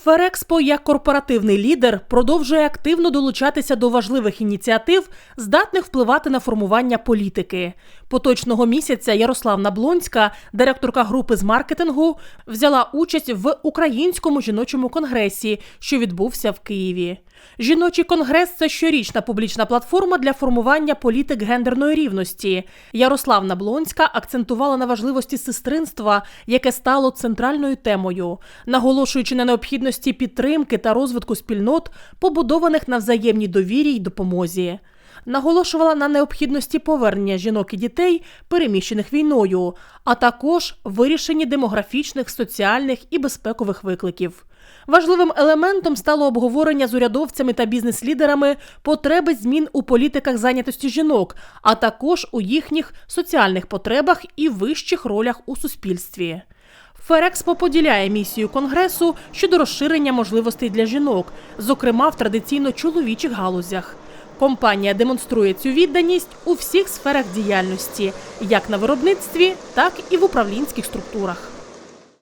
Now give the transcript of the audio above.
Ферекспо як корпоративний лідер продовжує активно долучатися до важливих ініціатив, здатних впливати на формування політики. Поточного місяця Ярославна Блонська, директорка групи з маркетингу, взяла участь в українському жіночому конгресі, що відбувся в Києві. Жіночий конгрес це щорічна публічна платформа для формування політик гендерної рівності. Ярославна Блонська акцентувала на важливості сестринства, яке стало центральною темою, наголошуючи на необхідності підтримки та розвитку спільнот, побудованих на взаємній довірі й допомозі. Наголошувала на необхідності повернення жінок і дітей, переміщених війною, а також вирішенні демографічних, соціальних і безпекових викликів. Важливим елементом стало обговорення з урядовцями та бізнес-лідерами потреби змін у політиках зайнятості жінок, а також у їхніх соціальних потребах і вищих ролях у суспільстві. Ферекспо поділяє місію конгресу щодо розширення можливостей для жінок, зокрема в традиційно чоловічих галузях. Компанія демонструє цю відданість у всіх сферах діяльності, як на виробництві, так і в управлінських структурах.